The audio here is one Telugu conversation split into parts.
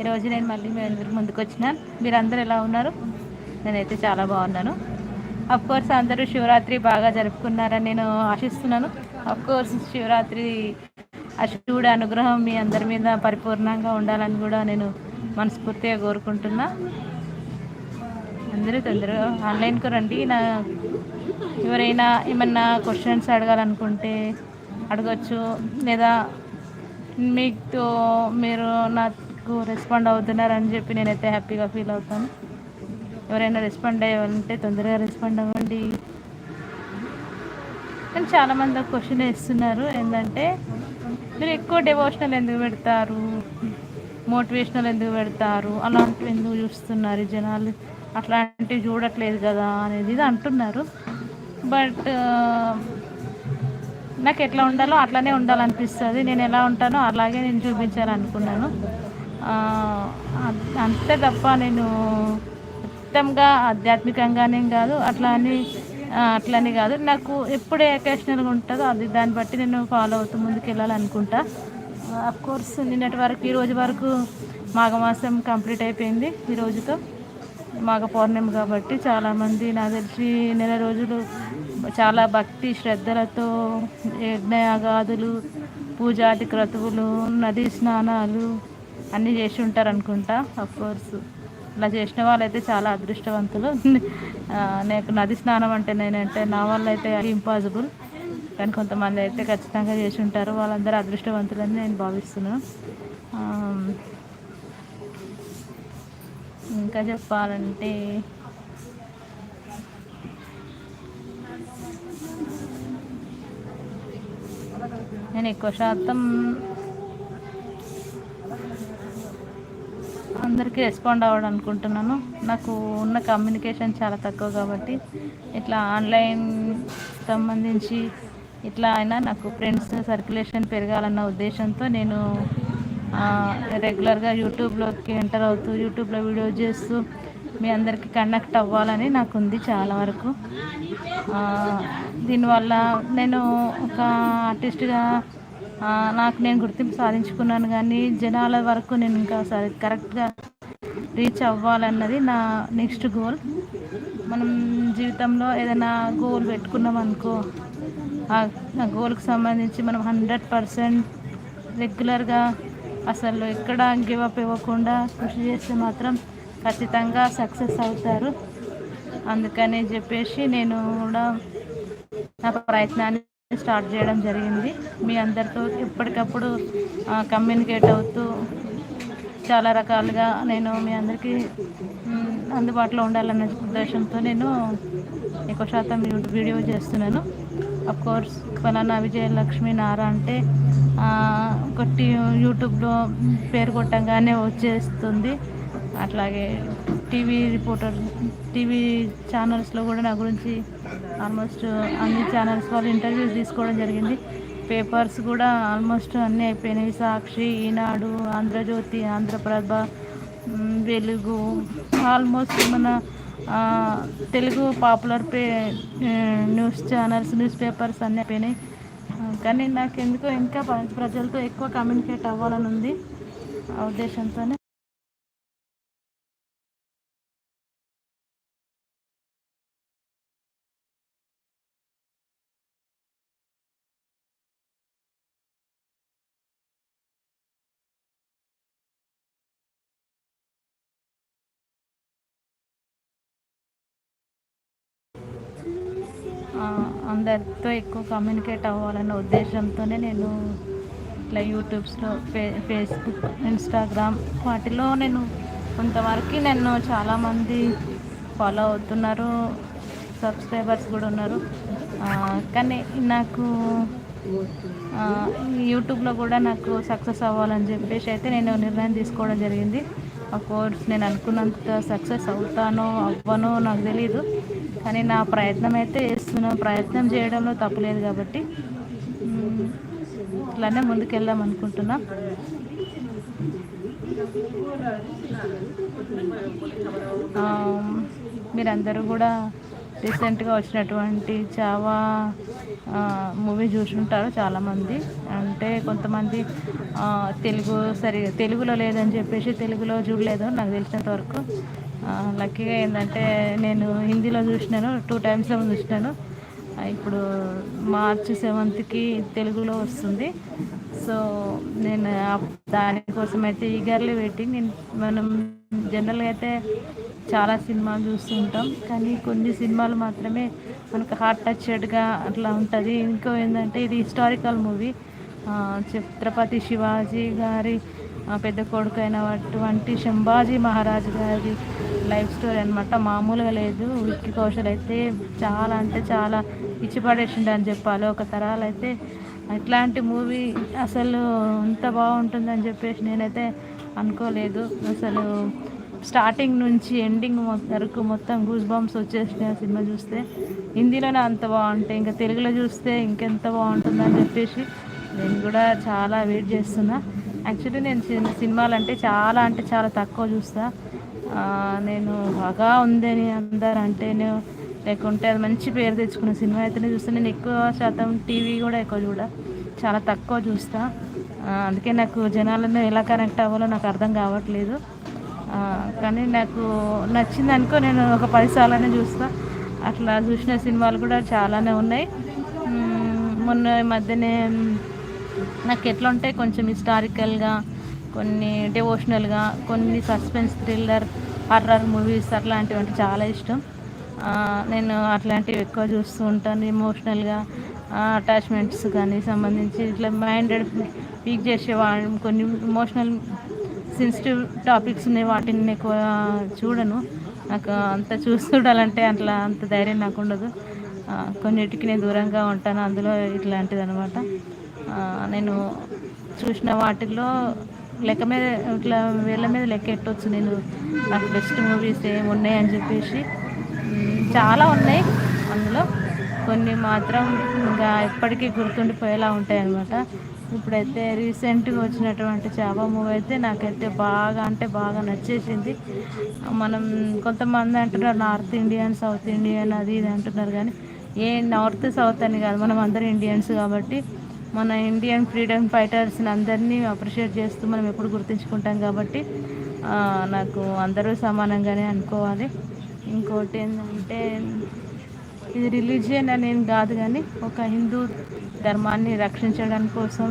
ఈరోజు నేను మళ్ళీ మీ అందరికి ముందుకు వచ్చిన. మీరందరూ ఎలా ఉన్నారు? నేనైతే చాలా బాగున్నాను. కోర్స్ అందరూ శివరాత్రి బాగా జరుపుకున్నారని నేను ఆశిస్తున్నాను. కోర్స్ శివరాత్రి ఆ శివుడి అనుగ్రహం మీ అందరి మీద పరిపూర్ణంగా ఉండాలని కూడా నేను మనస్ఫూర్తిగా కోరుకుంటున్నా. అందరూ తొందరగా ఆన్లైన్కు రండి. నా ఎవరైనా ఏమన్నా క్వశ్చన్స్ అడగాలనుకుంటే అడగచ్చు. లేదా మీతో మీరు నా నాకు రెస్పాండ్ అవుతున్నారని చెప్పి నేనైతే హ్యాపీగా ఫీల్ అవుతాను. ఎవరైనా రెస్పాండ్ అయ్యాలంటే తొందరగా రెస్పాండ్ అవ్వండి. కానీ చాలామంది ఒక క్వశ్చన్ వేస్తున్నారు. ఏంటంటే మీరు ఎక్కువ డెవోషనల్ ఎందుకు పెడతారు? మోటివేషనల్ ఎందుకు పెడతారు? అలాంటివి ఎందుకు చూస్తున్నారు జనాలు? అట్లాంటివి చూడట్లేదు కదా అనేది ఇది అంటున్నారు. బట్ నాకు ఎట్లా ఉండాలో అట్లానే ఉండాలనిపిస్తుంది. నేను ఎలా ఉంటానో అలాగే నేను చూపించాలనుకున్నాను. అంతే తప్ప నేను మొత్తంగా ఆధ్యాత్మికంగానే కాదు అట్లా అని అట్లని కాదు. నాకు ఎప్పుడే ఎకేషనల్గా ఉంటుందో అది దాన్ని బట్టి నేను ఫాలో అవుతూ ముందుకు వెళ్ళాలనుకుంటా కోర్స్ నిన్నటి వరకు ఈ రోజు వరకు మాఘమాసం కంప్లీట్ అయిపోయింది ఈ రోజుతో. మాఘ పౌర్ణమి కాబట్టి చాలామంది నాకు తెలిసి నెల రోజులు చాలా భక్తి శ్రద్ధలతో యజ్ఞయాగాదులు పూజాది క్రతువులు నదీ స్నానాలు అన్నీ చేసి ఉంటారు అనుకుంటా కోర్స్ ఇలా చేసిన వాళ్ళైతే చాలా అదృష్టవంతులు. నాకు నది స్నానం అంటే నేనంటే నా వల్ల అయితే ఇంపాసిబుల్ కానీ కొంతమంది అయితే ఖచ్చితంగా చేసి ఉంటారు. వాళ్ళందరూ అదృష్టవంతులని నేను భావిస్తున్నాను ఇంకా చెప్పాలంటే నేను ఎక్కువ శాతం అందరికీ రెస్పాండ్ అవ్వడం అనుకుంటున్నాను నాకు ఉన్న కమ్యూనికేషన్ చాలా తక్కువ కాబట్టి ఇట్లా ఆన్లైన్ సంబంధించి ఇట్లా అయినా నాకు ఫ్రెండ్స్ సర్క్యులేషన్ పెరగాలన్న ఉద్దేశంతో నేను రెగ్యులర్గా యూట్యూబ్లోకి ఎంటర్ అవుతూ యూట్యూబ్లో వీడియో చేస్తూ మీ అందరికీ కనెక్ట్ అవ్వాలని నాకు ఉంది చాలా వరకు. దీనివల్ల నేను ఒక ఆర్టిస్ట్గా నాకు నేను గుర్తింపు సాధించుకున్నాను కానీ జనాల వరకు నేను ఇంకా కరెక్ట్గా రీచ్ అవ్వాలన్నది నా నెక్స్ట్ గోల్. మనం జీవితంలో ఏదైనా గోల్ పెట్టుకున్నాం అనుకో ఆ గోల్కి సంబంధించి మనం హండ్రెడ్ పర్సెంట్ రెగ్యులర్గా అసలు ఎక్కడ గివప్ ఇవ్వకుండా కృషి చేస్తే మాత్రం ఖచ్చితంగా సక్సెస్ అవుతారు. అందుకని చెప్పేసి నేను కూడా నా ప్రయత్నాన్ని స్టార్ట్ చేయడం జరిగింది. మీ అందరితో ఎప్పటికప్పుడు కమ్యూనికేట్ అవుతూ చాలా రకాలుగా నేను మీ అందరికీ అందుబాటులో ఉండాలనే ఉద్దేశంతో నేను ఎక్కువ శాతం వీడియో చేస్తున్నాను. కోర్స్ ఫలానా విజయలక్ష్మి నారా అంటే కొట్టి యూట్యూబ్లో పేరు కొట్టంగానే వచ్చేస్తుంది. అట్లాగే టీవీ రిపోర్టర్ టీవీ ఛానల్స్లో కూడా నా గురించి ఆల్మోస్ట్ అన్ని ఛానల్స్ వాళ్ళు ఇంటర్వ్యూస్ తీసుకోవడం జరిగింది. పేపర్స్ కూడా ఆల్మోస్ట్ అన్నీ అయిపోయినాయి. సాక్షి ఈనాడు ఆంధ్రజ్యోతి ఆంధ్రప్రభ వెలుగు ఆల్మోస్ట్ మన తెలుగు పాపులర్ పే న్యూస్ ఛానల్స్ న్యూస్ పేపర్స్ అన్నీ అయిపోయినాయి. కానీ నాకు ఎందుకో ఇంకా ప్రజలతో ఎక్కువ కమ్యూనికేట్ అవ్వాలని ఉంది ఆ ఉద్దేశంతోనే. అందరితో ఎక్కువ కమ్యూనికేట్ అవ్వాలన్న ఉద్దేశంతోనే నేను ఇట్లా యూట్యూబ్స్లో ఫే ఫేస్బుక్ ఇన్స్టాగ్రామ్ వాటిలో నేను కొంతవరకు నన్ను చాలామంది ఫాలో అవుతున్నారు సబ్స్క్రైబర్స్ కూడా ఉన్నారు. కానీ నాకు యూట్యూబ్లో కూడా నాకు సక్సెస్ అవ్వాలని చెప్పేసి అయితే నేను నిర్ణయం తీసుకోవడం జరిగింది. కోర్స్ నేను అనుకున్నంత సక్సెస్ అవుతానో అవ్వనో నాకు తెలీదు. కానీ నా ప్రయత్నం అయితే చేస్తున్నాం ప్రయత్నం చేయడంలో తప్పలేదు కాబట్టి ఇట్లానే ముందుకెళ్దాం అనుకుంటున్నాం. మీరందరూ కూడా రీసెంట్గా వచ్చినటువంటి చావా మూవీ చూసుంటారు చాలామంది. అంటే కొంతమంది తెలుగు సరి తెలుగులో లేదని చెప్పేసి తెలుగులో చూడలేదు నాకు తెలిసినంత వరకు. లక్కీగా ఏంటంటే నేను హిందీలో చూసినాను టూ టైమ్స్ చూసినాను. ఇప్పుడు మార్చి సెవెంత్కి తెలుగులో వస్తుంది. సో నేను దానికోసం అయితే ఈగర్లీ వెయిటింగ్. నేను మనం జనరల్గా అయితే చాలా సినిమాలు చూస్తుంటాం. కానీ కొన్ని సినిమాలు మాత్రమే మనకు హార్ట్ టచ్డ్గా అట్లా ఉంటుంది. ఇంకో ఏంటంటే ఇది హిస్టారికల్ మూవీ ఛత్రపతి శివాజీ గారి పెద్ద కొడుకు అయినటువంటి శంభాజీ మహారాజ్ గారి లైఫ్ స్టోరీ అనమాట మామూలుగా లేదు. విక్కీ కౌశల్ అయితే చాలా అంటే చాలా ఇచ్చిపడేసిండు అని చెప్పాలి. ఒక తరాలు అయితే ఇట్లాంటి మూవీ అసలు ఇంత బాగుంటుందని చెప్పేసి నేనైతే అనుకోలేదు. అసలు స్టార్టింగ్ నుంచి ఎండింగ్ వరకు మొత్తం గూస్ బాంబ్స్ వచ్చేసినాయి ఆ సినిమా చూస్తే. హిందీలోనే అంత బాగుంటాయి. ఇంకా తెలుగులో చూస్తే ఇంకెంత బాగుంటుందని చెప్పేసి నేను కూడా చాలా వెయిట్ చేస్తున్నా. యాక్చువల్లీ నేను సినిమాలు అంటే చాలా అంటే చాలా తక్కువ చూస్తా. నేను బాగా ఉందని అందరు అంటే లేకుంటే అది మంచి పేరు తెచ్చుకున్న సినిమా అయితేనే చూస్తే. నేను ఎక్కువ శాతం టీవీ కూడా ఎక్కువ చూడ చాలా తక్కువ చూస్తా. అందుకే నాకు జనాలను ఎలా కనెక్ట్ అవ్వాలో నాకు అర్థం కావట్లేదు. కానీ నాకు నచ్చింది అనుకో నేను ఒక పది సార్లనే చూస్తా. అట్లా చూసిన సినిమాలు కూడా చాలానే ఉన్నాయి. మొన్న మధ్యనే నాకు ఎట్లా ఉంటాయి కొంచెం హిస్టారికల్గా కొన్ని డివోషనల్గా కొన్ని సస్పెన్స్ థ్రిల్లర్ హర్రర్ మూవీస్ అట్లాంటివి అంటే చాలా ఇష్టం. నేను అట్లాంటివి ఎక్కువ చూస్తూ ఉంటాను ఎమోషనల్గా. అటాచ్మెంట్స్ కానీ సంబంధించి ఇట్లా మైండ్ పీక్ చేసే కొన్ని ఎమోషనల్ సెన్సిటివ్ టాపిక్స్ ఉన్నాయి వాటిని ఎక్కువ చూడను. నాకు అంత చూస్తుండాలంటే చూడాలంటే అట్లా అంత ధైర్యం నాకు ఉండదు. కొన్నిటికి నేను దూరంగా ఉంటాను అందులో ఇట్లాంటిది అనమాట నేను చూసిన వాటిల్లో లెక్క మీద ఇట్లా వీళ్ళ మీద లెక్క పెట్టవచ్చు నేను నాకు బెస్ట్ మూవీస్ ఏమి అని చెప్పేసి. చాలా ఉన్నాయి అందులో. కొన్ని మాత్రం ఇంకా ఎప్పటికీ గుర్తుండిపోయేలా ఉంటాయి అన్నమాట ఇప్పుడైతే రీసెంట్గా వచ్చినటువంటి చావా మూవీ అయితే నాకైతే బాగా అంటే బాగా నచ్చేసింది. మనం కొంతమంది అంటున్నారు నార్త్ ఇండియన్ సౌత్ ఇండియన్ అది ఇది అంటున్నారు కానీ ఏ నార్త్ సౌత్ అని కాదు. మనం అందరూ ఇండియన్స్ కాబట్టి మన ఇండియన్ ఫ్రీడమ్ ఫైటర్స్ని అందరినీ అప్రిషియేట్ చేస్తూ మనం ఎప్పుడు గుర్తుంచుకుంటాం కాబట్టి నాకు అందరూ సమానంగానే అనుకోవాలి. ఇంకోటి ఏంటంటే ఇది రిలీజియన్ అనేది కాదు కానీ ఒక హిందూ ధర్మాన్ని రక్షించడం కోసం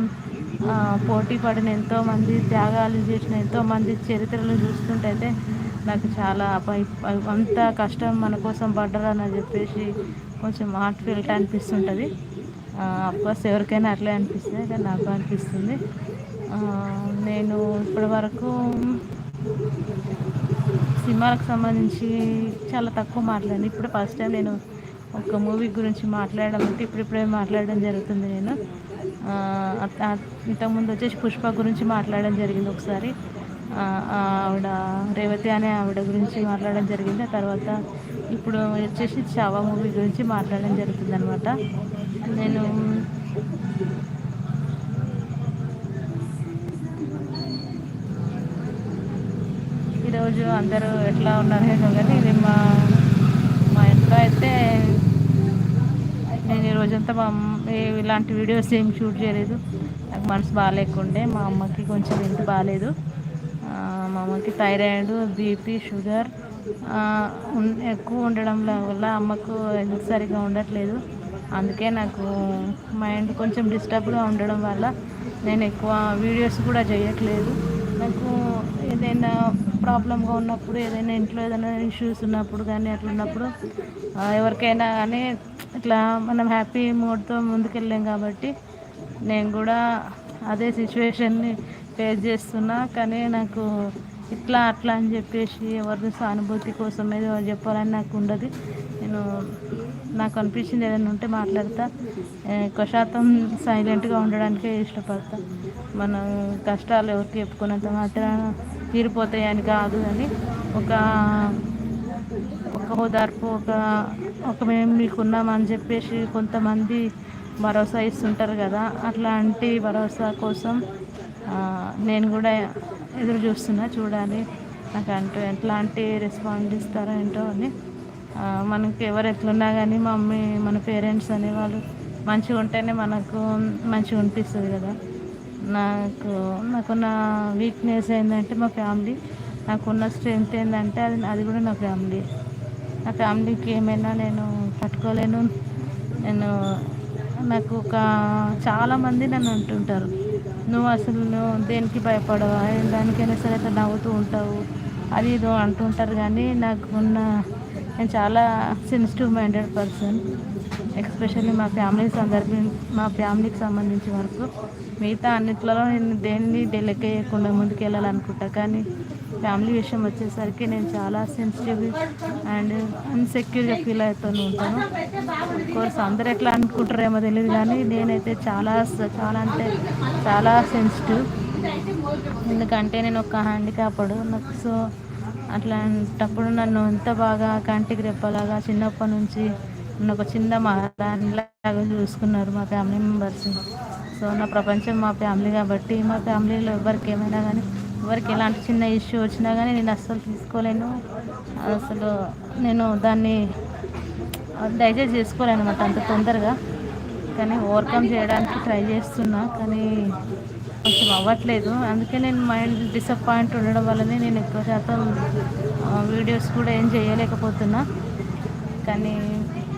పోటీ పడిన ఎంతోమంది త్యాగాలు చేసిన ఎంతోమంది చరిత్రలు చూస్తుంటే నాకు చాలా అంత కష్టం మన కోసం పడ్డరని చెప్పేసి కొంచెం హార్ట్ ఫీల్ట్ అనిపిస్తుంటుంది. అఫ్కోర్స్ ఎవరికైనా అట్లే అనిపిస్తుంది కానీ నాకు అనిపిస్తుంది. నేను ఇప్పటి వరకు సినిమాలకు సంబంధించి చాలా తక్కువ మాట్లాడాను. ఇప్పుడు ఫస్ట్ టైం నేను ఒక మూవీ గురించి మాట్లాడడం అంటే ఇప్పుడిప్పుడే మాట్లాడడం జరుగుతుంది నేను. ఇంతకుముందు వచ్చేసి పుష్ప గురించి మాట్లాడడం జరిగింది ఒకసారి. ఆవిడ రేవతి అనే ఆవిడ గురించి మాట్లాడడం జరిగింది. ఆ తర్వాత ఇప్పుడు వచ్చేసి చావా మూవీ గురించి మాట్లాడడం జరుగుతుంది అనమాట నేను ఈరోజు అందరూ ఎట్లా ఉన్నారేమో కానీ ఇది మా ఇంట్లో అయితే నేను ఈరోజంతా మా ఇలాంటి వీడియోస్ ఏం షూట్ చేయలేదు. నాకు మనసు బాగాలేకుండే మా అమ్మకి కొంచెం హెల్త్ బాగాలేదు. మా అమ్మకి థైరాయిడ్ బీపీ షుగర్ ఎక్కువ ఉండడం వల్ల అమ్మకు హెల్త్ సరిగా ఉండట్లేదు. అందుకే నాకు మైండ్ కొంచెం డిస్టర్బ్గా ఉండడం వల్ల నేను ఎక్కువ వీడియోస్ కూడా చేయట్లేదు. నాకు ఏదైనా ప్రాబ్లంగా ఉన్నప్పుడు ఏదైనా ఇంట్లో ఏదైనా ఇష్యూస్ ఉన్నప్పుడు కానీ అట్లా ఉన్నప్పుడు ఎవరికైనా కానీ ఇట్లా మనం హ్యాపీ మూడ్తో ముందుకెళ్ళాం కాబట్టి నేను కూడా అదే సిచ్యువేషన్ని ఫేస్ చేస్తున్నా. కానీ నాకు ఇట్లా అట్లా అని చెప్పేసి ఎవరిని సానుభూతి కోసం ఏదో చెప్పాలని నాకు ఉండదు. నేను నాకు అనిపించింది ఏదైనా ఉంటే మాట్లాడతా. ఎక్కువ శాతం సైలెంట్గా ఉండడానికే ఇష్టపడతా. మనం కష్టాలు ఎవరికి చెప్పుకున్నంత మాత్రం తీరిపోతాయని కాదు అని ఒక ఒక ఓదార్పు ఒక ఒక మేము నీకున్నామని చెప్పేసి కొంతమంది భరోసా ఇస్తుంటారు కదా. అట్లాంటి భరోసా కోసం నేను కూడా ఎదురు చూస్తున్నా చూడాలి నాకు అంటూ ఎట్లాంటి రెస్పాన్స్ ఇస్తారో ఏంటో అని. మనకి ఎవరు ఎట్లున్నా కానీ మమ్మీ మన పేరెంట్స్ అనేవాళ్ళు మంచిగా ఉంటేనే మనకు మంచిగా అనిపిస్తుంది కదా. నాకు నాకున్న వీక్నెస్ ఏంటంటే మా ఫ్యామిలీ నాకున్న స్ట్రెంగ్త్ ఏంటంటే అది అది కూడా నా ఫ్యామిలీ నా ఫ్యామిలీకి ఏమైనా నేను పట్టుకోలేను నేను నాకు ఒక చాలామంది నన్ను అంటుంటారు. నువ్వు అసలు నువ్వు దేనికి భయపడవు? దానికైనా సరే అట్లా నవ్వుతూ ఉంటావు. అది ఇది అంటుంటారు కానీ నాకున్న నేను చాలా సెన్సిటివ్ మైండెడ్ పర్సన్ ఎక్స్పెషల్లీ మా ఫ్యామిలీ సందర్భం మా ఫ్యామిలీకి సంబంధించిన వరకు మిగతా అన్నిట్లలో నేను దేన్ని డెలిక్ చేయకుండా ముందుకు వెళ్ళాలనుకుంటా కానీ ఫ్యామిలీ విషయం వచ్చేసరికి నేను చాలా సెన్సిటివ్ అండ్ అన్సెక్యూర్గా ఫీల్ అవుతూనే ఉంటాను. కోర్స్ అందరు ఎట్లా అనుకుంటారేమో తెలియదు కానీ నేనైతే చాలా చాలా అంటే చాలా సెన్సిటివ్ ఎందుకంటే నేను ఒక హ్యాండిక్యాప్డ్ నాకు సో అట్లాంటప్పుడు నన్ను ఎంత బాగా కంటికి రెప్పలాగా చిన్నప్పటి నుంచి నన్ను ఒక చిన్న మహారాణిలాగా చూసుకున్నారు మా ఫ్యామిలీ మెంబర్స్. సో నా ప్రపంచం మా ఫ్యామిలీ కాబట్టి మా ఫ్యామిలీలో ఎవరికి ఏమైనా కానీ ఎవరికి ఎలాంటి చిన్న ఇష్యూ వచ్చినా కానీ నేను అస్సలు తీసుకోలేను. అసలు నేను దాన్ని డైజెస్ట్ చేసుకోలేను అనమాట అంత తొందరగా. కానీ ఓవర్కమ్ చేయడానికి ట్రై చేస్తున్నా కానీ కొంచెం అవ్వట్లేదు. అందుకే నేను మైండ్ డిసప్పాయింట్ ఉండడం వల్లనే నేను ఎక్కువ శాతం వీడియోస్ కూడా ఏం చేయలేకపోతున్నా. కానీ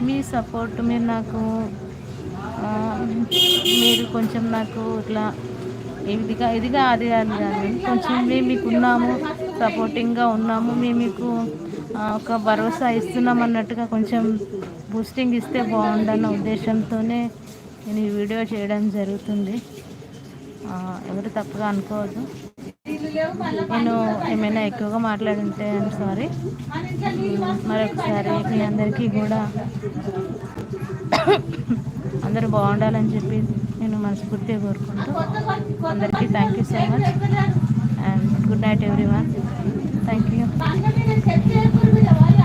మీ సపోర్ట్ మీరు నాకు మీరు కొంచెం నాకు ఇట్లా ఇదిగా ఇదిగా అది కాదు కానీ కొంచెం మేము మీకు ఉన్నాము సపోర్టింగ్గా ఉన్నాము. మేము మీకు ఒక భరోసా ఇస్తున్నాం అన్నట్టుగా కొంచెం బూస్టింగ్ ఇస్తే బాగుండన్న ఉద్దేశంతోనే నేను ఈ వీడియో చేయడం జరుగుతుంది. ఎవరు తప్పుగా అనుకోవద్దు. నేను ఏమైనా ఎక్కువగా మాట్లాడుంటే ఐఎమ్ సారీ మరొకసారి మీ అందరికీ కూడా అందరూ బాగుండాలని చెప్పి నేను మనస్ఫూర్తిగా కోరుకుంటూ అందరికీ thank you so much and good night everyone thank you